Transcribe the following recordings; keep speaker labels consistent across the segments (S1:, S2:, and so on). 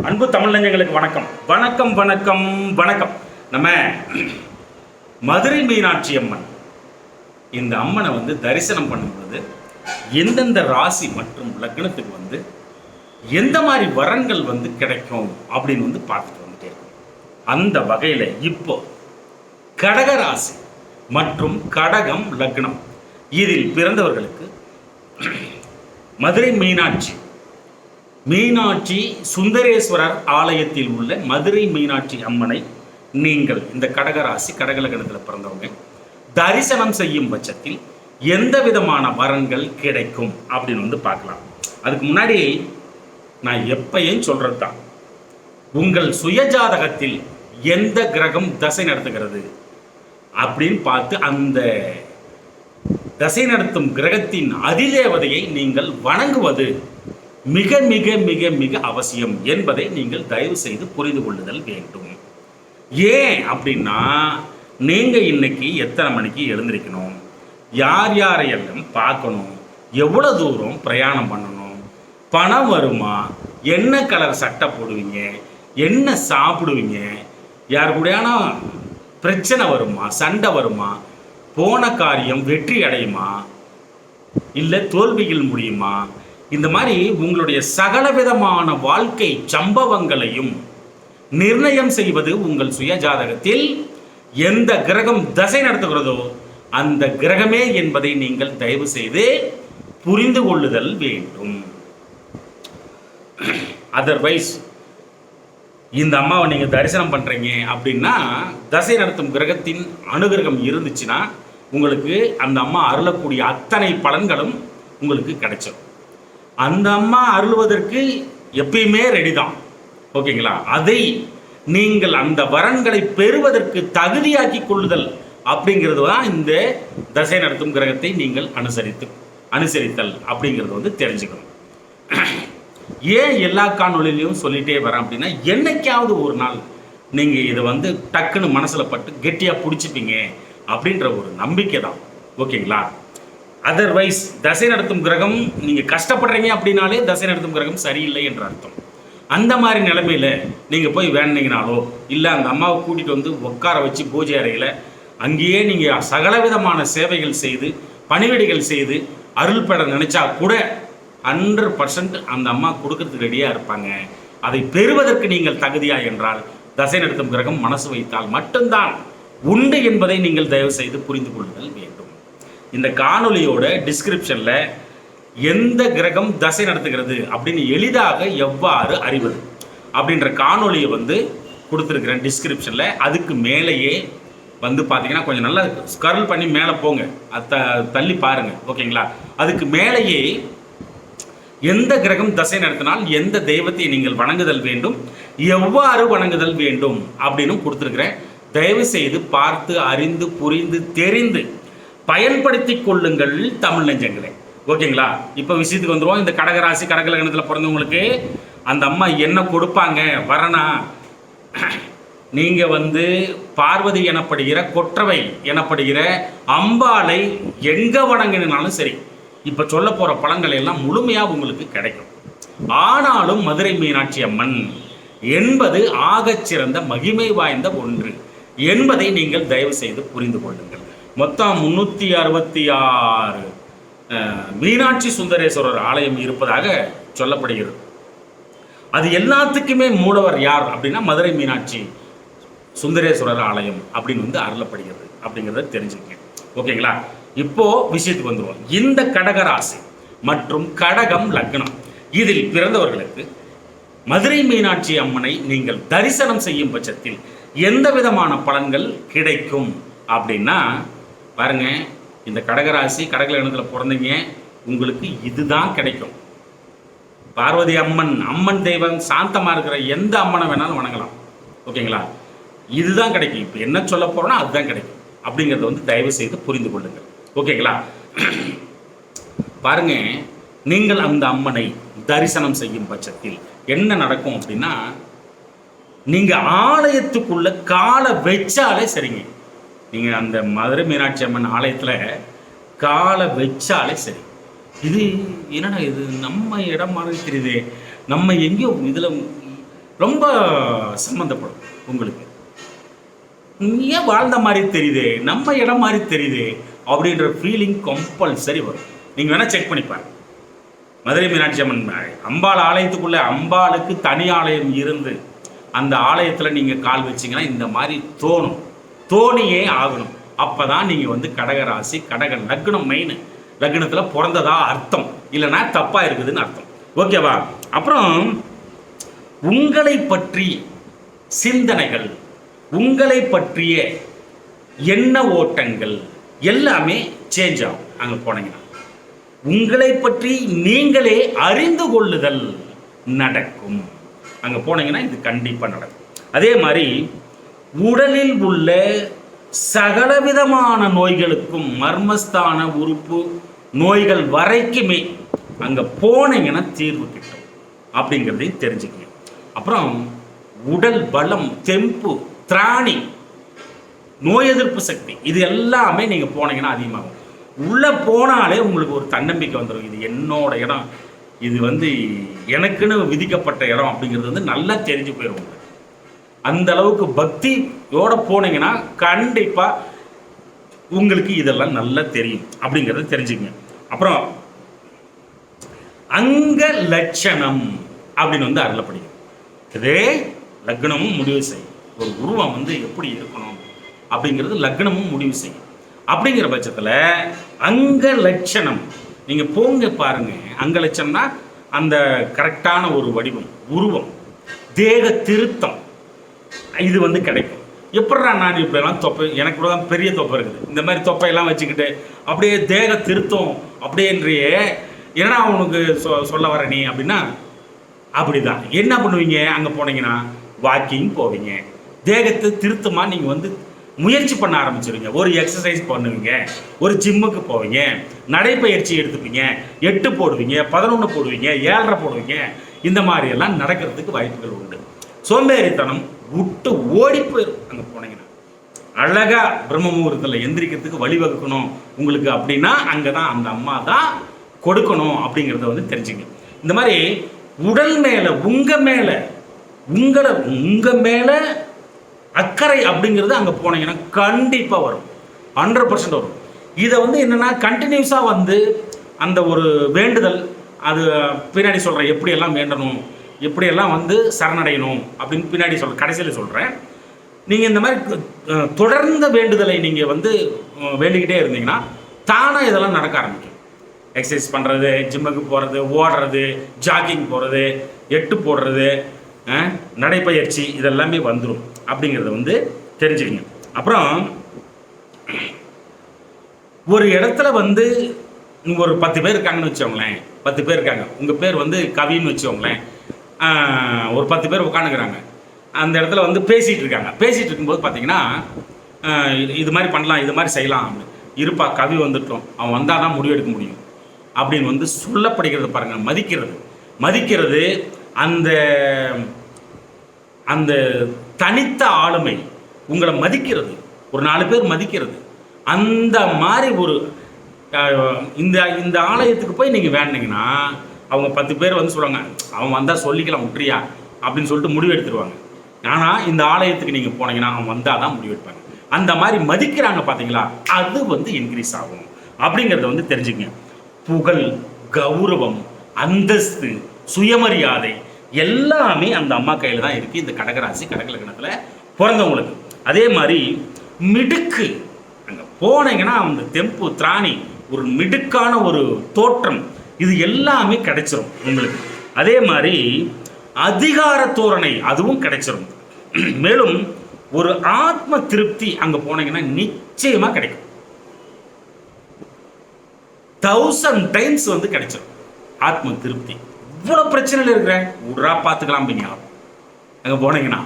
S1: அன்பு தமிழ்நெஞ்சங்களுக்கு வணக்கம். வணக்கம் வணக்கம் வணக்கம். நம்ம மதுரை மீனாட்சி அம்மன். இந்த அம்மனை வந்து தரிசனம் பண்ணும்போது எந்தெந்த ராசி மற்றும் லக்னத்துக்கு வந்து எந்த மாதிரி வரன்கள் வந்து கிடைக்கும் அப்படின்னு வந்து பார்த்துட்டு வந்துட்டே இருக்கும். அந்த வகையில் இப்போ கடக ராசி மற்றும் கடகம் லக்னம். இதில் பிறந்தவர்களுக்கு மதுரை மீனாட்சி மீனாட்சி சுந்தரேஸ்வரர் ஆலயத்தில் உள்ள மதுரை மீனாட்சி அம்மனை நீங்கள் இந்த கடகராசி கடகலகணத்தில் பிறந்தவங்க தரிசனம் செய்யும் பட்சத்தில் எந்த விதமான வரன்கள் கிடைக்கும் அப்படின்னு வந்து பார்க்கலாம். அதுக்கு முன்னாடி நான் எப்பயும் சொல்றது தான் உங்கள் சுயஜாதகத்தில் எந்த கிரகம் தசை நடத்துகிறது அப்படின்னு பார்த்து அந்த தசை நடத்தும் கிரகத்தின் அதிதேவதையை நீங்கள் வணங்குவது மிக மிக மிக மிக அவசியம் என்பதை நீங்கள் தயவு செய்து புரிந்து கொள்ளுதல் வேண்டும். ஏன் அப்படின்னா நீங்க இன்னைக்கு எத்தனை மணிக்கு எழுந்திருக்கணும்? யார் யாரையெல்லாம் பார்க்கணும்? எவ்வளோ தூரம் பிரயாணம் பண்ணணும்? பணம் வருமா? என்ன கலர் சட்டை போடுவீங்க? என்ன சாப்பிடுவீங்க? யார் கூடயான பிரச்சனை வருமா? சண்டை வருமா? போன காரியம் வெற்றி அடையுமா? இல்லை தோல்வியில் முடியுமா? இந்த மாதிரி உங்களுடைய சகல விதமான வாழ்க்கை சம்பவங்களையும் நிர்ணயம் செய்வது உங்கள் சுய ஜாதகத்தில் எந்த கிரகம் தசை நடத்துகிறதோ அந்த கிரகமே என்பதை நீங்கள் தயவு செய்து புரிந்து கொள்ளுதல் வேண்டும். அதர்வைஸ் இந்த அம்மாவை நீங்கள் தரிசனம் பண்ணுறீங்க அப்படின்னா தசை நடத்தும் கிரகத்தின் அனுகிரகம் இருந்துச்சுன்னா உங்களுக்கு அந்த அம்மா அருளக்கூடிய அத்தனை பலன்களும் உங்களுக்கு கிடைச்சிடும் அந்த அம்மா அருள்வதற்கு எப்பயுமே ரெடி தான். ஓகேங்களா? அதை நீங்கள் அந்த வரன்களை பெறுவதற்கு தகுதியாக்கி கொள்ளுதல் அப்படிங்கிறது தான் இந்த தசை நடத்தும் கிரகத்தை நீங்கள் அனுசரித்து அனுசரித்தல் அப்படிங்கிறது வந்து தெரிஞ்சுக்கணும். ஏன் எல்லா காணொலியிலையும் சொல்லிட்டே வரேன் அப்படின்னா என்னைக்காவது ஒரு நாள் நீங்கள் இதை வந்து டக்குன்னு மனசில் பட்டு கெட்டியாக பிடிச்சிப்பீங்க அப்படின்ற ஒரு நம்பிக்கை தான். ஓகேங்களா? அதர்வைஸ் தசை நடத்தும் கிரகம் நீங்கள் கஷ்டப்படுறீங்க அப்படின்னாலே தசை நடத்தும் கிரகம் சரியில்லை என்ற அர்த்தம். அந்த மாதிரி நிலமையில் நீங்கள் போய் வேண்டினீங்கனாலோ இல்லை அந்த அம்மாவை கூட்டிகிட்டு வந்து உட்கார வச்சு பூஜை அறையில் அங்கேயே நீங்கள் சகலவிதமான சேவைகள் செய்து பணிவிடைகள் செய்து அருள் பெற நினச்சா கூட ஹண்ட்ரட் பர்சன்ட் அந்த அம்மா கொடுக்கறதுக்கு ரெடியாக இருப்பாங்க. அதை பெறுவதற்கு நீங்கள் தகுதியா என்றால் தசை நடத்தும் கிரகம் மனசு வைத்தால் மட்டும்தான். உண்டு என்பதை நீங்கள் தயவு செய்து புரிந்து கொள்ளுதல் வேண்டும். இந்த காணொலியோட டிஸ்கிரிப்ஷனில் எந்த கிரகம் தசை நடத்துகிறது அப்படின்னு எளிதாக எவ்வாறு அறிவது? அப்படின்ற காணொலியை வந்து கொடுத்துருக்குறேன் டிஸ்கிரிப்ஷனில் அதுக்கு மேலேயே வந்து பார்த்தீங்கன்னா கொஞ்சம் நல்லா ஸ்கர்ல் பண்ணி மேலே போங்க. அது த- தள்ளி பாருங்கள் ஓகேங்களா? அதுக்கு மேலேயே எந்த கிரகம் தசை நடத்தினால் எந்த தெய்வத்தை நீங்கள் வணங்குதல் வேண்டும்? எவ்வாறு வணங்குதல் வேண்டும்? அப்படின்னு கொடுத்துருக்குறேன் தயவு செய்து பார்த்து அறிந்து புரிந்து தெரிந்து பயன்படுத்தி கொள்ளுங்கள் தமிழ் நெஞ்சங்களே. ஓகேங்களா? இப்போ விஷயத்துக்கு வந்துருவோம். இந்த கடகராசி கடகலகணத்தில் பிறந்தவங்களுக்கு அந்த அம்மா என்ன கொடுப்பாங்க? வரணா நீங்கள் வந்து பார்வதி எனப்படுகிற கொற்றவை எனப்படுகிற அம்பாளை எங்கே வணங்கினாலும் சரி இப்போ சொல்ல போகிற பழங்கள் எல்லாம் முழுமையாக உங்களுக்கு கிடைக்கும். ஆனாலும் மதுரை மீனாட்சி அம்மன் என்பது ஆகச்சிறந்த மகிமை வாய்ந்த ஒன்று. என்பதை நீங்கள் தயவு செய்து புரிந்து கொள்ளுங்கள். மொத்தம் முந்நூற்றி அறுபத்தி ஆறு மீனாட்சி சுந்தரேஸ்வரர் ஆலயம் இருப்பதாக சொல்லப்படுகிறது. அது எல்லாத்துக்குமே மூலவர் யார் அப்படின்னா மதுரை மீனாட்சி சுந்தரேஸ்வரர் ஆலயம் அப்படின்னு வந்து அருளப்படுகிறது அப்படிங்கிறத தெரிஞ்சுக்கங்க. ஓகேங்களா? இப்போ விஷயத்துக்கு வந்துடுவோம் இந்த கடகராசி மற்றும் கடகம் லக்னம் இதில் பிறந்தவர்களுக்கு மதுரை மீனாட்சி அம்மனை நீங்கள் தரிசனம் செய்யும் பட்சத்தில் எந்த விதமான பலன்கள் கிடைக்கும் அப்படின்னா பாருங்க இந்த கடகராசி கடகலகணத்தில் பிறந்தீங்க உங்களுக்கு இதுதான் கிடைக்கும். பார்வதி அம்மன் அம்மன் தெய்வம் சாந்தமாக இருக்கிற எந்த அம்மனை வேணாலும் வணங்கலாம். ஓகேங்களா? இதுதான் கிடைக்கும். இப்போ என்ன சொல்ல போறோம்னா அதுதான் கிடைக்கும். அப்படிங்கிறத வந்து தயவு செய்து புரிந்து கொள்ளுங்கள். ஓகேங்களா? பாருங்க நீங்கள் அந்த அம்மனை தரிசனம் செய்யும் பட்சத்தில் என்ன நடக்கும் அப்படின்னா நீங்க ஆலயத்துக்குள்ள காலை வச்சாலே சரிங்க. நீங்கள் அந்த மதுரை மீனாட்சி அம்மன் ஆலயத்தில் காலை வச்சாலே சரி. இது என்னடா இது? நம்ம இடம் மாதிரி தெரியுது. நம்ம எங்கேயோ இதில் ரொம்ப சம்மந்தப்படும் உங்களுக்கு. ஏன் வாழ்ந்த மாதிரி தெரியுது? நம்ம இடம் மாதிரி தெரியுது? அப்படின்ற ஃபீலிங் கம்பல்சரி வரும். நீங்கள் வேணால் செக் பண்ணி பாருங்க. மதுரை மீனாட்சி அம்மன் அம்பாள் ஆலயத்துக்குள்ளே அம்பாளுக்கு தனி ஆலயம் இருந்து அந்த ஆலயத்தில் நீங்கள் கால் வச்சிங்கன்னா இந்த மாதிரி தோணும். தோணியே ஆகணும். அப்போ தான் நீங்கள் வந்து கடகராசி கடக லக்னம் மெயின் லக்னத்தில் பிறந்ததா அர்த்தம். இல்லைன்னா தப்பாக இருக்குதுன்னு அர்த்தம். ஓகேவா அப்புறம் உங்களை பற்றி சிந்தனைகள் உங்களை பற்றிய எண்ண ஓட்டங்கள் எல்லாமே சேஞ்ச் ஆகும். அங்கே போனீங்கன்னா. உங்களை பற்றி நீங்களே அறிந்து கொள்ளுதல் நடக்கும். அங்கே போனீங்கன்னா இது கண்டிப்பாக நடக்கும். அதே மாதிரி உடலில் உள்ள சகலவிதமான நோய்களுக்கும் மர்மஸ்தான உறுப்பு நோய்கள் வரைக்குமே அங்கே போனீங்கன்னா தீர்வு கிட்டும். அப்படிங்கிறதையும் தெரிஞ்சுக்கங்க அப்புறம் உடல் பலம் தெம்பு திராணி நோய் எதிர்ப்பு சக்தி இது எல்லாமே நீங்கள் போனீங்கன்னா அதிகமாகும். உள்ளே போனாலே உங்களுக்கு ஒரு தன்னம்பிக்கை வந்துடும் இது என்னோட இடம். இது வந்து எனக்குன்னு விதிக்கப்பட்ட இடம் அப்படிங்கிறது வந்து நல்லா தெரிஞ்சு போயிடும் உங்களுக்கு. அந்த அளவுக்கு பக்தியோட போனீங்கன்னா கண்டிப்பாக உங்களுக்கு இதெல்லாம் நல்லா தெரியும் அப்படிங்கிறத தெரிஞ்சுக்கங்க. அப்புறம் அங்க லட்சணம் அப்படின்னு வந்து அருளப்படுகிறது. இதே லக்னமும் முடிவு செய்யும் ஒரு உருவம் வந்து எப்படி இருக்கணும் அப்படிங்கிறது லக்னமும் முடிவு செய்யும் அப்படிங்கிற பட்சத்தில் அங்க லட்சணம். நீங்கள் போங்க பாருங்க. அங்க லட்சணம்னா அந்த கரெக்டான ஒரு வடிவம் உருவம் தேக திருத்தம். இது வந்து கிடைக்கும். எப்படா நான் இப்படிலாம் தொப்பை எனக்கு கூட தான் பெரிய தொப்பை இருக்குது. இந்த மாதிரி தொப்பையெல்லாம் வச்சுக்கிட்டு அப்படியே தேக திருத்தம் அப்படின்றியே என்னடா உனக்கு சொ சொல்ல வர நீ அப்படின்னா அப்படிதான். என்ன பண்ணுவீங்க? அங்கே போனீங்கன்னா வாக்கிங் போவீங்க. தேகத்தை திருத்தமாக நீங்கள் வந்து முயற்சி பண்ண ஆரம்பிச்சிருவீங்க. ஒரு எக்ஸசைஸ் பண்ணுவீங்க. ஒரு ஜிம்முக்கு போவீங்க. நடைப்பயிற்சி எடுத்துப்பீங்க. எட்டு போடுவீங்க பதினொன்று போடுவீங்க ஏழரை போடுவீங்க. இந்த மாதிரி எல்லாம் நடக்கிறதுக்கு வாய்ப்புகள் உண்டு. சோம்பேறித்தனம் விட்டு ஓடி போயிடும் அங்கே போனீங்கன்னா. அழகாக பிரம்ம முகூர்த்தத்தில் எந்திரிக்கிறதுக்கு வழிவகுக்கணும் உங்களுக்கு அப்படின்னா அங்கே தான் அந்த அம்மா தான் கொடுக்கணும் அப்படிங்கிறத வந்து தெரிஞ்சுங்க. இந்த மாதிரி உடல் மேலே உங்கள் மேலே உங்களை உங்கள் மேலே அக்கறை அப்படிங்கிறது அங்கே போனீங்கன்னா கண்டிப்பாக வரும். ஹண்ட்ரட் பர்சன்ட் வரும். இதை வந்து என்னென்னா கண்டினியூஸாக வந்து அந்த ஒரு வேண்டுதல் அது பின்னாடி சொல்கிறேன் எப்படியெல்லாம் வேண்டணும் எப்படியெல்லாம் வந்து சரணடையணும் அப்படின்னு பின்னாடி சொல் கடைசியில் சொல்கிறேன் நீங்கள் இந்த மாதிரி தொடர்ந்த வேண்டுதலை நீங்கள் வந்து வேண்டிக்கிட்டே இருந்தீங்கன்னா தானாக இதெல்லாம் நடக்க ஆரம்பிக்கும். எக்ஸசைஸ் பண்ணுறது ஜிம்முக்கு போகிறது ஓடுறது ஜாகிங் போகிறது எட்டு போடுறது நடைப்பயிற்சி இதெல்லாமே வந்துடும் அப்படிங்கிறத வந்து தெரிஞ்சுக்கிங்க. அப்புறம் ஒரு இடத்துல வந்து ஒரு பத்து பேர் இருக்காங்கன்னு வச்சோங்களேன் பத்து பேர் இருக்காங்க. உங்கள் பேர் வந்து கவின்னு வச்சுக்கோங்களேன். ஒரு பத்து பேர் உட்காந்துக்கிறாங்க அந்த இடத்துல வந்து பேசிகிட்டு இருக்காங்க பேசிகிட்டு இருக்கும்போது பார்த்தீங்கன்னா இது- இது மாதிரி பண்ணலாம் இது மாதிரி செய்யலாம் அப்படின்னு. இருப்பா கவி வந்துட்டோம். அவன் வந்தால் தான் முடிவெடுக்க முடியும். அப்படின்னு வந்து சொல்லப்படுகிறது பாருங்கள் மதிக்கிறது. மதிக்கிறது அந்த அந்த தனித்த ஆளுமை உங்களை மதிக்கிறது. ஒரு நாலு பேர் மதிக்கிறது. அந்த மாதிரி ஒரு இந்த இந்த ஆலயத்துக்கு போய் நீங்கள் வேண்டினீங்கன்னா அவங்க பத்து பேர் வந்து சொல்லுவாங்க அவன் வந்தால் சொல்லிக்கலாம் முற்றியா அப்படின்னு சொல்லிட்டு முடிவு எடுத்துருவாங்க. ஆனால் இந்த ஆலயத்துக்கு நீங்கள் போனீங்கன்னா அவன் வந்தால் தான் முடிவு எடுப்பாங்க. அந்த மாதிரி மதிக்கிறாங்க பார்த்தீங்களா அது வந்து இன்க்ரீஸ் ஆகும். அப்படிங்கிறத வந்து தெரிஞ்சுக்கங்க. புகழ் கௌரவம் அந்தஸ்து சுயமரியாதை எல்லாமே அந்த அம்மா கையில் தான் இருக்குது இந்த கடகராசி கடகலக்கணத்தில் பிறந்தவங்களுக்கு. அதே மாதிரி மிடுக்கு. அங்கே போனீங்கன்னா அந்த தெம்பு திராணி ஒரு மிடுக்கான ஒரு தோற்றம். இது எல்லாமே கிடைச்சிரும் உங்களுக்கு. அதே மாதிரி அதிகார தோரணை அதுவும் கிடைச்சிரும். மேலும் ஒரு ஆத்ம திருப்தி அங்கே போனீங்கன்னா நிச்சயமாக கிடைக்கும். தௌசண்ட் டைம்ஸ் வந்து கிடைச்சிடும் ஆத்ம திருப்தி. இவ்வளோ பிரச்சனையில் இருக்கிறேன் உட்ரா பார்த்துக்கலாம் பிங்க அங்கே போனீங்கன்னா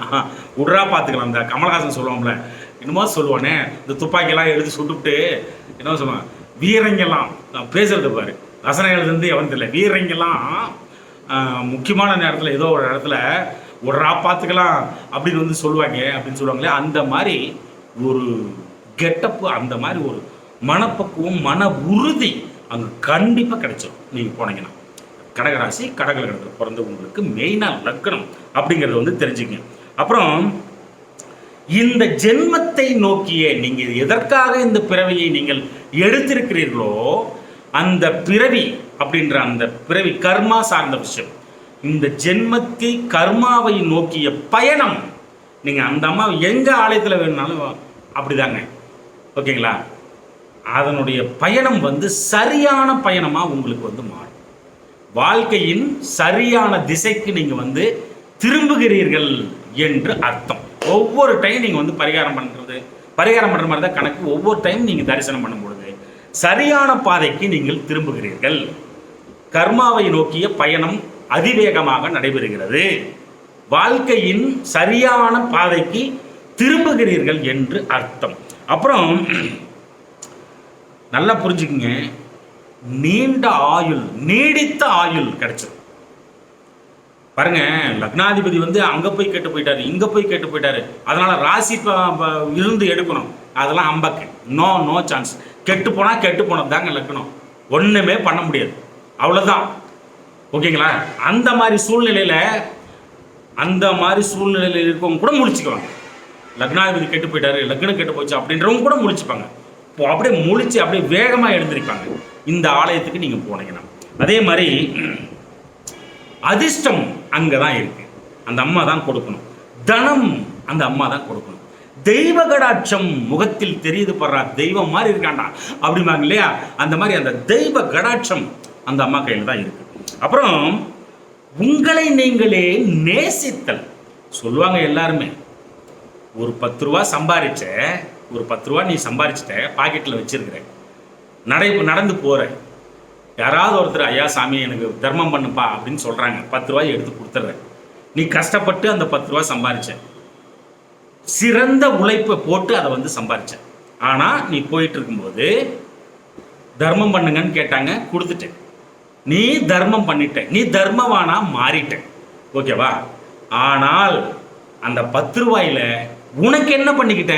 S1: உட்ரா பார்த்துக்கலாம். இந்த கமலஹாசன் சொல்லுவோம்ல என்னமோ சொல்லுவானே இந்த துப்பாக்கியெல்லாம் எடுத்து சுட்டுவிட்டு என்னமோ சொல்லுவான் வீரங்கெல்லாம் நான் பேசுறது பாரு வசனம் எழுதுந்து எவன் தெரியல. வீரங்கெல்லாம் முக்கியமான நேரத்தில் ஏதோ ஒரு இடத்துல ஒரு பார்த்துக்கலாம் அப்படின்னு வந்து சொல்லுவாங்க அப்படின்னு சொல்லுவாங்களே அந்த மாதிரி ஒரு கெட்டப்பு அந்த மாதிரி ஒரு மனப்பக்குவம் மன உறுதி அங்கே கண்டிப்பாக கிடைச்சிடும் நீங்கள் போனீங்கன்னா. கடகராசி கடக பிறந்த பிறந்தவங்களுக்கு மெயினாக லக்கணம் அப்படிங்கிறத வந்து தெரிஞ்சுக்கங்க. அப்புறம் இந்த ஜென்மத்தை நோக்கிய நீங்கள் எதற்காக இந்த பிறவியை நீங்கள் எடுத்திருக்கிறீர்களோ அந்த பிறவி அப்படின்ற அந்த பிறவி கர்மா சார்ந்த விஷயம். இந்த ஜென்மத்தை கர்மாவை நோக்கிய பயணம் நீங்கள் அந்த அம்மா எங்கள் ஆலயத்தில் வேணுனாலும் அப்படிதாங்க. ஓகேங்களா? அதனுடைய பயணம் வந்து சரியான பயணமாக உங்களுக்கு வந்து மாறும். வாழ்க்கையின் சரியான திசைக்கு நீங்கள் வந்து திரும்புகிறீர்கள் என்று அர்த்தம். ஒவ்வொரு டைம் நீங்கள் வந்து பரிகாரம் பண்ணுறது பரிகாரம் பண்ணுற மாதிரி தான் கணக்கு. ஒவ்வொரு டைம் நீங்கள் தரிசனம் பண்ணும் பொழுது சரியான பாதைக்கு நீங்கள் திரும்புகிறீர்கள். கர்மாவை நோக்கிய பயணம் அதிவேகமாக நடைபெறுகிறது. வாழ்க்கையின் சரியான பாதைக்கு திரும்புகிறீர்கள் என்று அர்த்தம். அப்புறம் நல்லா புரிஞ்சுக்குங்க. நீண்ட ஆயுள் நீடித்த ஆயுள் கிடைச்சது பாருங்க லக்னாதிபதி வந்து அங்க போய் கேட்டு போயிட்டாரு இங்க போய் கேட்டு போயிட்டாரு. அதனால ராசி இருந்து எடுக்கணும். அதெல்லாம் அம்பக்கு. நோ நோ சான்ஸ் கெட்டு போனா கெட்டு போனது தாங்க லக்னம் ஒண்ணுமே பண்ண முடியாது. அவ்வளவுதான். ஓகேங்களா? அந்த மாதிரி சூழ்நிலையில அந்த மாதிரி சூழ்நிலையில இருக்கவங்க கூட முடிச்சுக்குவாங்க லக்னாதிபதி கெட்டு போயிட்டாரு லக்னம் கெட்டு போச்சு அப்படின்றவங்க கூட முடிச்சுப்பாங்க இப்போ அப்படியே முழிச்சு அப்படியே வேகமாக எழுந்திருப்பாங்க. இந்த ஆலயத்துக்கு நீங்கள் போனீங்கன்னா. அதே மாதிரி அதிர்ஷ்டம். அங்கே தான் இருக்குது அந்த அம்மா தான் கொடுக்கணும். தனம் அந்த அம்மா தான் கொடுக்கணும். தெய்வ கடாட்சம் முகத்தில் தெரியுது படுறா தெய்வம் மாதிரி இருக்காண்டா? அப்படிம்பாங்க இல்லையா? அந்த மாதிரி அந்த தெய்வ கடாட்சம் அந்த அம்மா கையில் தான் இருக்கு. அப்புறம் உங்களை நீங்களே நேசித்தல். சொல்லுவாங்க எல்லாருமே. ஒரு பத்து ரூபா சம்பாரிச்ச ஒரு பத்து ரூபா நீ சம்பாரிச்சிட்ட பாக்கெட்டில் வச்சிருக்கிற. நடை நடந்து போகிற யாராவது ஒருத்தர் ஐயா சாமி எனக்கு தர்மம் பண்ணுப்பா அப்படின்னு சொல்கிறாங்க பத்து ரூபாய் எடுத்து கொடுத்துட்றேன். நீ கஷ்டப்பட்டு அந்த பத்து ரூபா சம்பாரிச்ச. சிறந்த உழைப்பை போட்டு அதை வந்து சம்பாரிச்ச. ஆனால் நீ போயிட்டு இருக்கும்போது தர்மம் பண்ணுங்கன்னு கேட்டாங்க கொடுத்துட்டேன். நீ தர்மம் பண்ணிட்ட. நீ தர்மவானா மாறிட்ட. ஓகேவா? ஆனால் அந்த பத்து ரூபாயில உனக்கு என்ன பண்ணிக்கிட்ட?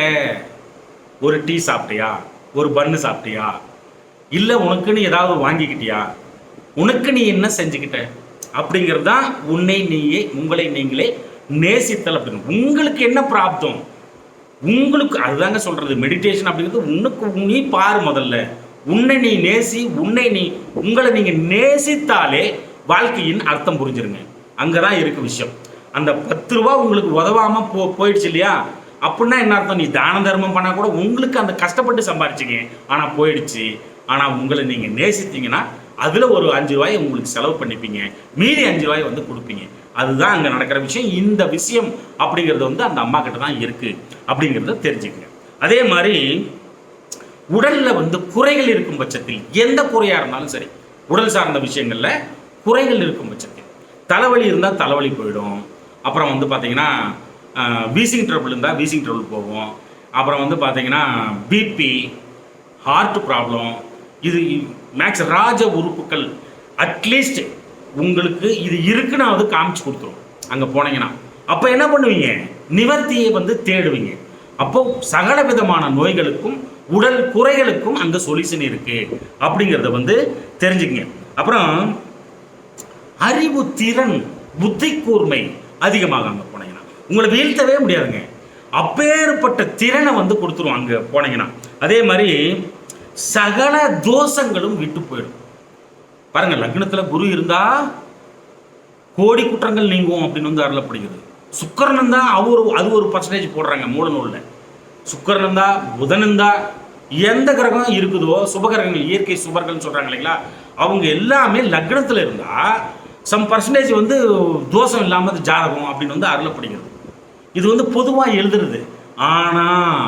S1: ஒரு டீ சாப்பிட்டியா? ஒரு பன்னு சாப்பிட்டியா? இல்லை உனக்குன்னு ஏதாவது வாங்கிக்கிட்டியா? உனக்கு நீ என்ன செஞ்சுக்கிட்ட? அப்படிங்கிறது தான் உன்னை நீயே உங்களை நீங்களே நேசித்தல் அப்படின்னு. உங்களுக்கு என்ன பிராப்தம்? உங்களுக்கு அதுதாங்க சொல்கிறது மெடிடேஷன் அப்படிங்கிறது உனக்கு நீ பாரு முதல்ல. உன்னை நீ நேசி உன்னை நீ உங்களை நீங்கள் நேசித்தாலே வாழ்க்கையின் அர்த்தம் புரிஞ்சிருங்க. அங்கதான் இருக்கு விஷயம். அந்த பத்து ரூபா உங்களுக்கு உதவாமல் போ போயிடுச்சு இல்லையா? அப்படின்னா என்ன அர்த்தம்? நீ தான தர்மம் பண்ணால் கூட உங்களுக்கு அந்த கஷ்டப்பட்டு சம்பாரிச்சிங்க. ஆனால் போயிடுச்சு. ஆனால் உங்களை நீங்கள் நேசித்தீங்கன்னா அதில் ஒரு அஞ்சு ரூபாயை உங்களுக்கு செலவு பண்ணிப்பீங்க. மீதி அஞ்சு ரூபாயை வந்து கொடுப்பீங்க. அதுதான் அங்கே நடக்கிற விஷயம். இந்த விஷயம் அப்படிங்கிறது வந்து அந்த அம்மா கிட்ட தான் இருக்குது அப்படிங்கிறத தெரிஞ்சுக்கங்க. அதே மாதிரி உடலில் வந்து குறைகள் இருக்கும் பட்சத்தில் எந்த குறையாக இருந்தாலும் சரி உடல் சார்ந்த விஷயங்களில் குறைகள் இருக்கும் பட்சத்தில் தலைவலி இருந்தால் தலைவலி போயிடும். அப்புறம் வந்து பார்த்தீங்கன்னா வீசிங் ட்ரபிள் இருந்தால் வீசிங் ட்ரபிள் போகும். அப்புறம் வந்து பார்த்தீங்கன்னா பிபி ஹார்ட் ப்ராப்ளம் இது மேக்ஸ் ராஜ உறுப்புகள். அட்லீஸ்ட் உங்களுக்கு இது இருக்குன்னு அது காமிச்சு கொடுத்துரும். அங்கே போனீங்கன்னா. அப்போ என்ன பண்ணுவீங்க? நிவர்த்தியை வந்து தேடுவீங்க. அப்போ சகல விதமான நோய்களுக்கும் உடல் குறைகளுக்கும் அங்கே சொல்யூஷன் இருக்கு. அப்படிங்கிறத வந்து தெரிஞ்சுக்கங்க. அப்புறம் அறிவு திறன் புத்தி கூர்மை அதிகமாக அங்கே போனீங்கன்னா. உங்களை வீழ்த்தவே முடியாதுங்க. அப்பேற்பட்ட திறனை வந்து கொடுத்துருவோம் அங்கே போனீங்கன்னா. அதே மாதிரி சகல தோஷங்களும் விட்டு போயிடும். பாருங்க லக்னத்தில் குரு இருந்தா கோடி குற்றங்கள் நீங்கும் அப்படின்னு வந்து அருளப்படுகிறது. சுக்கரன் தான் அவர் அது ஒரு பர்சன்டேஜ் போடுறாங்க மூல சுக்கரன் இருந்தா புதன் எந்த கிரகம் இருக்குதோ சுபகிரகங்கள் இயற்கை சுபர்கள்னு சொல்கிறாங்க இல்லைங்களா? அவங்க எல்லாமே லக்னத்தில் இருந்தா சம் பர்சன்டேஜ் வந்து தோஷம் இல்லாமல் ஜாதகம் அப்படின்னு வந்து அருளப்படுகிறது. இது வந்து பொதுவாக எழுதுறது. ஆனால்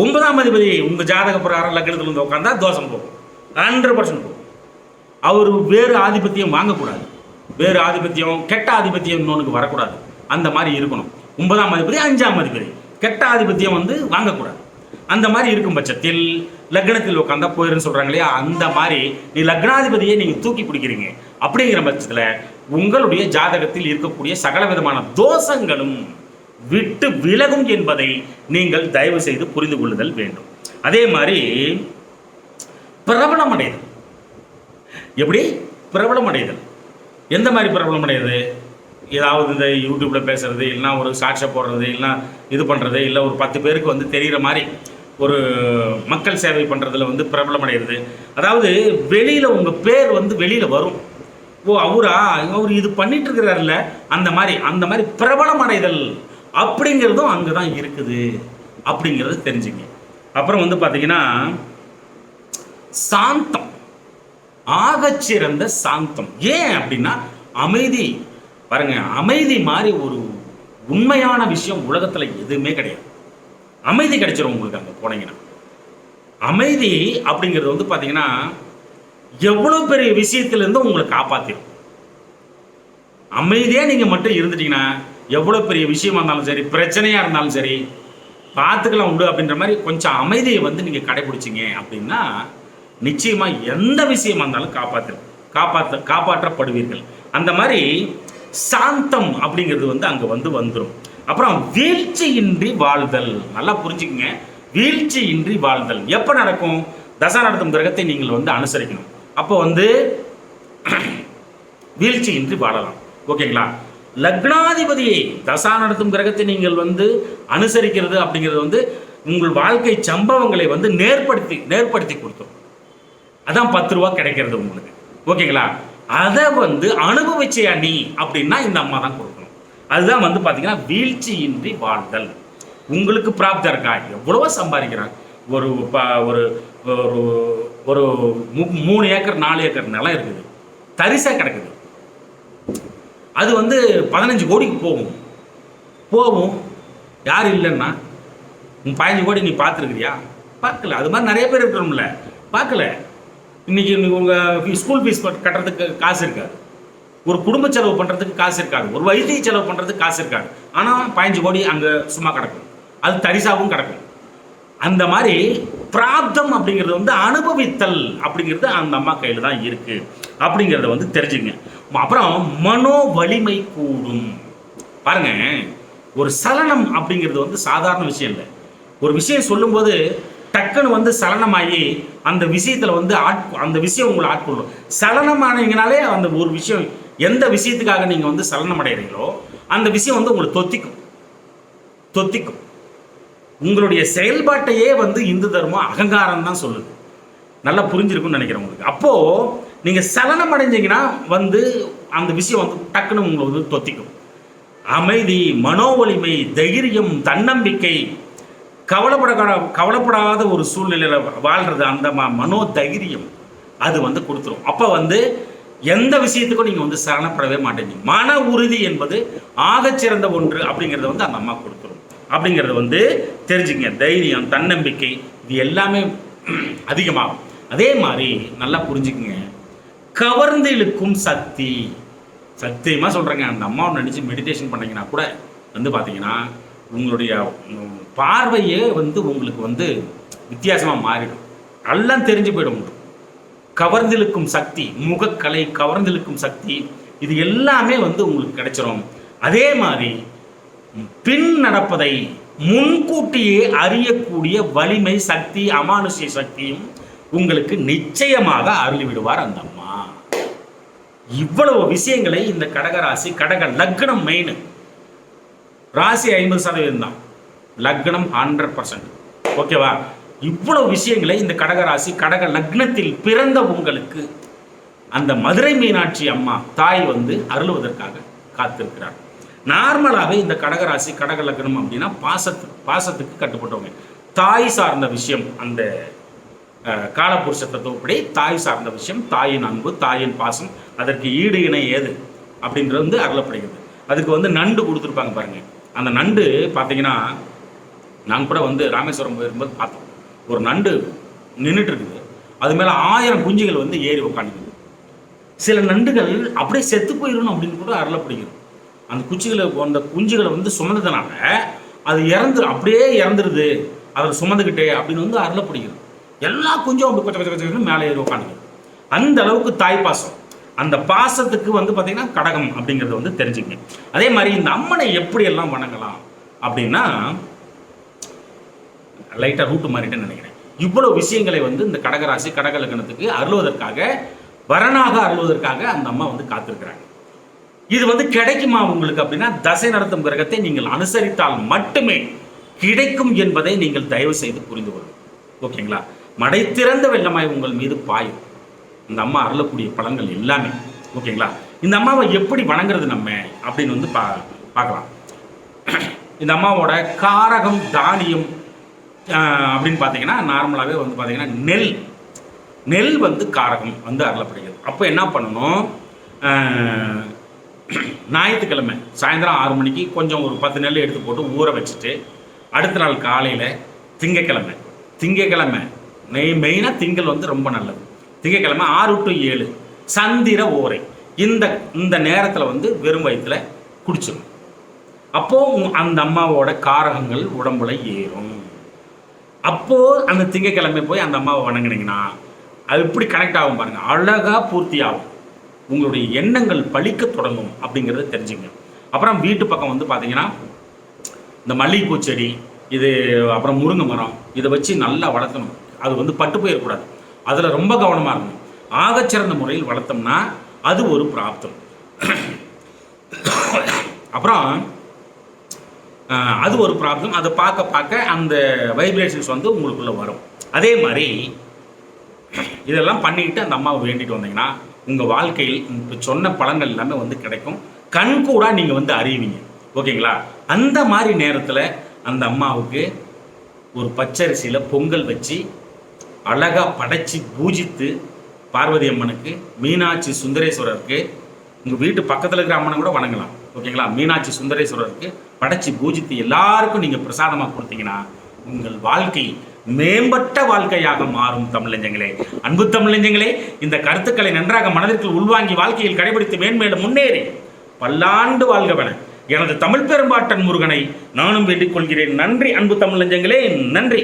S1: ஒன்பதாம் அதிபதி உங்க ஜாதக பிரகாரம் லக்னத்தில் வந்து உட்காந்தா தோஷம் போகும். ஹண்ட்ரட் பர்சன்ட் போகும். அவர் வேறு ஆதிபத்தியம் வாங்கக்கூடாது. வேறு ஆதிபத்தியம் கெட்ட ஆதிபத்தியம் இன்னொன்றுக்கு வரக்கூடாது. அந்த மாதிரி இருக்கணும். ஒன்பதாம் அதிபதி அஞ்சாம் அதிபதி. கெட்ட ஆதிபத்தியம் வந்து வாங்கக்கூடாது. அந்த மாதிரி இருக்கும் பட்சத்தில் லக்னத்தில் உட்காந்தா போயிருன்னு சொல்கிறாங்க இல்லையா? அந்த மாதிரி நீ லக்னாதிபதியை நீங்கள் தூக்கி பிடிக்கிறீங்க. அப்படிங்கிற பட்சத்தில் உங்களுடைய ஜாதகத்தில் இருக்கக்கூடிய சகல விதமான தோஷங்களும் விட்டு விலகும் என்பதை நீங்கள் தயவு செய்து புரிந்து கொள்ளுதல் வேண்டும். அதே மாதிரி பிரபலம் அடைதல் எப்படி? பிரபலம் அடைதல் எந்த மாதிரி பிரபலம் அடையுது ஏதாவது இந்த யூடியூப்பில் பேசுறது இல்லைனா ஒரு சாட்சை போடுறது இல்லைன்னா இது பண்ணுறது இல்லை ஒரு பத்து பேருக்கு வந்து தெரிகிற மாதிரி ஒரு மக்கள் சேவை பண்ணுறதுல வந்து பிரபலம் அடைகிறது அதாவது வெளியில் உங்கள் பேர் வந்து வெளியில் வரும். ஓ அவரா? அவர் இது பண்ணிட்டு இருக்கிறாருல்ல. அந்த மாதிரி அந்த மாதிரி பிரபலம் அடைதல் அப்படிங்கிறதும் அங்கே தான் இருக்குது. அப்படிங்கிறது தெரிஞ்சுங்க. அப்புறம் வந்து பார்த்தீங்கன்னா சாந்தம். ஆகச்சிறந்த சாந்தம். ஏன் அப்படின்னா அமைதி. பாருங்க அமைதி மாதிரி ஒரு உண்மையான விஷயம் உலகத்தில் எதுவுமே கிடையாது. அமைதி கிடைச்சிரும் உங்களுக்கு அங்கே போனீங்கன்னா. அமைதி அப்படிங்கிறது வந்து பார்த்தீங்கன்னா எவ்வளோ பெரிய விஷயத்துலேருந்து உங்களை காப்பாற்றிடும் அமைதியாக நீங்கள் மட்டும் இருந்துட்டீங்கன்னா எவ்வளோ பெரிய விஷயமா இருந்தாலும் சரி பிரச்சனையாக இருந்தாலும் சரி பார்த்துக்கலாம் உண்டு அப்படின்ற மாதிரி கொஞ்சம் அமைதியை வந்து நீங்கள் கடைபிடிச்சிங்க அப்படின்னா நிச்சயமாக எந்த விஷயமா இருந்தாலும் காப்பாற்று காப்பாற்ற காப்பாற்றப்படுவீர்கள். அந்த மாதிரி சாந்தம் அப்படிங்கிறது வந்து அங்கே வந்து வந்துடும் அப்புறம் வீழ்ச்சியின்றி வாழ்தல். நல்லா புரிஞ்சுக்குங்க. வீழ்ச்சியின்றி வாழ்தல். எப்போ நடக்கும்? தசா நடத்தும் கிரகத்தை நீங்கள் வந்து அனுசரிக்கணும். அப்போ வந்து வீழ்ச்சியின்றி வாழலாம். ஓகேங்களா? லக்னாதிபதியை தசா நடத்தும் கிரகத்தை நீங்கள் வந்து அனுசரிக்கிறது அப்படிங்கிறது வந்து உங்கள் வாழ்க்கை சம்பவங்களை வந்து நேர்படுத்தி நேர்படுத்தி கொடுத்தோம். அதான் பத்து ரூபா கிடைக்கிறது உங்களுக்கு. ஓகேங்களா? அதை வந்து அனுபவிச்சியா நீ அப்படின்னா இந்த அம்மா தான் கொடுக்கணும். அதுதான் வந்து பார்த்தீங்கன்னா வீழ்ச்சியின்றி வாழ்தல். உங்களுக்கு பிராப்தம் இருக்கா? எவ்வளவோ சம்பாதிக்கிறாங்க. ஒரு ப- ஒரு ஒரு ஒரு மு- மூணு ஏக்கர் நாலு ஏக்கர் நிலம் இருக்குது. தரிசாக கிடக்குது. அது வந்து பதினஞ்சு கோடிக்கு போகும். போகும். யார் இல்லைன்னா உன் பதினஞ்சு கோடி நீ பார்த்துருக்குறியா? பார்க்கல. அது மாதிரி நிறைய பேர் இருக்கணும்ல பார்க்கல. இன்னைக்கு உங்கள் ஸ்கூல் ஃபீஸ் கட்டுறதுக்கு காசு இருக்காது. ஒரு குடும்ப செலவு பண்ணுறதுக்கு காசு இருக்காது. ஒரு வைத்திய செலவு பண்ணுறதுக்கு காசு இருக்காது. ஆனால் பதினஞ்சு கோடி அங்கே சும்மா கிடக்கும். அது தரிசாவும் கிடக்கும். அந்த மாதிரி பிராப்தம் அப்படிங்கிறது வந்து அனுபவித்தல் அப்படிங்கிறது அந்த அம்மா கையில் தான் இருக்குது அப்படிங்கிறத வந்து தெரிஞ்சுங்க அப்புறம் மனோ வலிமை கூடும். பாருங்க ஒரு சலனம் அப்படிங்கிறது வந்து சாதாரண விஷயம் இல்லை. ஒரு விஷயம் சொல்லும்போது டக்குன்னு வந்து சலனமாகி அந்த விஷயத்தில் வந்து ஆட் அந்த விஷயம் உங்களை ஆட்கொள்ளும் சலனமானீங்கனாலே அந்த ஒரு விஷயம் எந்த விஷயத்துக்காக நீங்கள் வந்து சலனம் அடைகிறீங்களோ அந்த விஷயம் வந்து உங்களை தொத்திக்கும். தொத்திக்கும். உங்களுடைய செயல்பாட்டையே வந்து இந்து தர்மம் அகங்காரம் தான் சொல்லுது. நல்லா புரிஞ்சிருக்கும்னு நினைக்கிறேன் உங்களுக்கு. அப்போது நீங்கள் சலனம் அடைஞ்சிங்கன்னா வந்து அந்த விஷயம் வந்து டக்குன்னு உங்களை வந்து தொத்திக்கும். அமைதி மனோ வலிமை தைரியம் தன்னம்பிக்கை கவலைப்பட கவலைப்படாத ஒரு சூழ்நிலையில் வாழ்கிறது அந்த மனோ தைரியம் அது வந்து கொடுத்துரும். அப்போ வந்து எந்த விஷயத்துக்கும் நீங்கள் வந்து சரணப்படவே மாட்டீங்க. மன உறுதி என்பது ஆகச்சிறந்த ஒன்று அப்படிங்கிறத வந்து அந்த அம்மா கொடுத்துரும். அப்படிங்கிறத வந்து தெரிஞ்சுங்க தைரியம் தன்னம்பிக்கை இது எல்லாமே அதிகமாகும். அதே மாதிரி நல்லா புரிஞ்சுக்குங்க. கவர்ந்து இழுக்கும் சக்தி. சத்தியமாக சொல்கிறேங்க அந்த அம்மாவை நினச்சி மெடிடேஷன் பண்ணிங்கன்னா கூட வந்து பார்த்தீங்கன்னா உங்களுடைய பார்வையே வந்து உங்களுக்கு வந்து வித்தியாசமாக மாறிடும். எல்லாம் தெரிஞ்சு போயிடும் உங்களுக்கு. கவர்ந்திழுக்கும் சக்தி முகக்கலை கவர்ந்திழுக்கும் சக்தி இது எல்லாமே வந்து உங்களுக்கு கிடைச்சிரும். அதே மாதிரி பின் நடப்பதை முன்கூட்டியே அறியக்கூடிய வலிமை சக்தி அமானுஷ்ய சக்தியும் உங்களுக்கு நிச்சயமாக அருளிவிடுவார் அந்த அம்மா. இவ்வளவு விஷயங்களை இந்த கடகராசி கடக லக்னம் மெயின் ராசி ஐம்பது சதவீதம் தான். லக்னம் ஹண்ட்ரட் பர்சன்ட் ஓகேவா? இவ்வளவு விஷயங்களை இந்த கடகராசி கடக லக்னத்தில் பிறந்த உங்களுக்கு அந்த மதுரை மீனாட்சி அம்மா தாய் வந்து அருளுவதற்காக காத்திருக்கிறார். நார்மலாகவே இந்த கடகராசி கடக லக்னம் அப்படின்னா பாசத்து பாசத்துக்கு கட்டுப்பட்டவங்க. தாய் சார்ந்த விஷயம் அந்த அஹ், தத்துவப்படி தாய் சார்ந்த விஷயம் தாயின் அன்பு தாயின் பாசம் அதற்கு ஈடு இணை ஏது? அப்படின்றது வந்து அருளப்படுகிறது. அதுக்கு வந்து நண்டு கொடுத்துருப்பாங்க பாருங்க. அந்த நண்டு பார்த்தீங்கன்னா நான் கூட வந்து ராமேஸ்வரம் போயிருக்கும்போது பார்த்தோம். ஒரு நண்டு நின்றுட்டு இருக்குது. அது மேலே ஆயிரம் குஞ்சுகள் வந்து ஏறி உக்காந்துக்குது. சில நண்டுகள் அப்படியே செத்து போயிடணும் அப்படின்னு கூட அருளப்படுகிறது. அந்த குச்சிகளை அந்த குஞ்சுகளை வந்து சுமந்ததுனால அது இறந்து அப்படியே இறந்துருது. அதை சுமந்துக்கிட்டே அப்படின்னு வந்து அருளப்படுகிறது. எல்லா குஞ்சும் அப்படி கொச்ச கொச்ச கொச்சன்னு மேலே ஏறி உட்காந்துக்குது அந்த அளவுக்கு தாய் பாசம். அந்த பாசத்துக்கு வந்து பார்த்தீங்கன்னா கடகம் அப்படிங்கிறத வந்து தெரிஞ்சுங்க அதே மாதிரி இந்த அம்மனை எப்படியெல்லாம் வணங்கலாம் அப்படின்னா லைட்டாக ரூட்டு மாறிட்டேன்னு நினைக்கிறேன். இவ்வளோ விஷயங்களை வந்து இந்த கடகராசி கடக லக்னத்துக்கு வரனாக அருள்வதற்காக அந்த அம்மா வந்து காத்திருக்கிறாங்க. இது வந்து கிடைக்குமா உங்களுக்கு அப்படின்னா தசை நடத்தும் கிரகத்தை நீங்கள் அனுசரித்தால் மட்டுமே கிடைக்கும் என்பதை நீங்கள் தயவு செய்து புரிந்து கொள்ளும் ஓகேங்களா? மடை திறந்த வெள்ளமாய் உங்கள் மீது பாயும். இந்த அம்மா அருளக்கூடிய பழங்கள் எல்லாமே. ஓகேங்களா? இந்த அம்மாவை எப்படி வணங்குறது நம்ம? அப்படின்னு வந்து பா பார்க்கலாம். இந்த அம்மாவோட காரகம் தானியம் அப்படின்னு பார்த்தீங்கன்னா நார்மலாகவே வந்து பார்த்தீங்கன்னா நெல். நெல் வந்து காரகம் வந்து அருளப்படுகிறது. அப்போ என்ன பண்ணணும்? ஞாயிற்றுக்கிழமை சாயந்தரம் ஆறு மணிக்கு கொஞ்சம் ஒரு பத்து நெல் எடுத்து போட்டு ஊற வச்சுட்டு அடுத்த நாள் காலையில் திங்கக்கிழமை திங்கக்கிழமை மெய் மெயினாக திங்கள் வந்து ரொம்ப நல்லது. திங்கக்கிழமை ஆறு டு ஏழு. சந்திர ஓரை. இந்த இந்த நேரத்தில் வந்து வெறும் வயிற்றில் குடிச்சிடும் அப்போது அந்த அம்மாவோட காரகங்கள் உடம்புல ஏறும். அப்போது அந்த திங்கக்கிழமை போய் அந்த அம்மாவை வணங்கினீங்கன்னா அது எப்படி கனெக்ட் ஆகும் பாருங்கள் அழகாக பூர்த்தி ஆகும். உங்களுடைய எண்ணங்கள் பழிக்க தொடங்கும் அப்படிங்கிறத தெரிஞ்சுங்க. அப்புறம் வீட்டு பக்கம் வந்து பார்த்தீங்கன்னா இந்த மல்லிகைப்பூ செடி இது அப்புறம் முருங்கை மரம் இதை வச்சு நல்லா வளர்த்தணும். அது வந்து பட்டு போயிடக்கூடாது அதில் ரொம்ப கவனமாக இருக்கணும் ஆகச்சிறந்த முறையில் வளர்த்தோம்னா அது ஒரு பிராப்தம். அப்புறம் அது ஒரு ப்ராப்ளம் அதை பார்க்க பார்க்க அந்த வைப்ரேஷன்ஸ் வந்து உங்களுக்குள்ளே வரும். அதே மாதிரி இதெல்லாம் பண்ணிட்டு அந்த அம்மாவை வேண்டிட்டு வந்தீங்கன்னா உங்கள் வாழ்க்கையில் இப்போ சொன்ன பழங்கள் எல்லாமே வந்து கிடைக்கும். கண் கூட நீங்கள் வந்து அறிவீங்க. ஓகேங்களா? அந்த மாதிரி நேரத்தில் அந்த அம்மாவுக்கு ஒரு பச்சரிசியில் பொங்கல் வச்சு அழகாக படைச்சி பூஜித்து பார்வதி அம்மனுக்கு மீனாட்சி சுந்தரேஸ்வரருக்கு உங்கள் வீட்டு பக்கத்தில் இருக்கிற அம்மனை கூட வணங்கலாம். ஓகேங்களா? மீனாட்சி சுந்தரேஸ்வரருக்கு படைச்சி பூஜித்து எல்லாருக்கும் நீங்கள் பிரசாதமாக கொடுத்தீங்கன்னா உங்கள் வாழ்க்கை மேம்பட்ட வாழ்க்கையாக மாறும் தமிழஞ்சங்களே. அன்பு தமிழஞ்சங்களே இந்த கருத்துக்களை நன்றாக மனதிற்குள் உள்வாங்கி வாழ்க்கையில் கடைபிடித்து மேன்மேலும் முன்னேறி பல்லாண்டு வாழ்கவன எனது தமிழ் பெரும்பாட்டன் முருகனை நானும் வேண்டிக் கொள்கிறேன். நன்றி அன்பு தமிழஞ்சங்களே. நன்றி.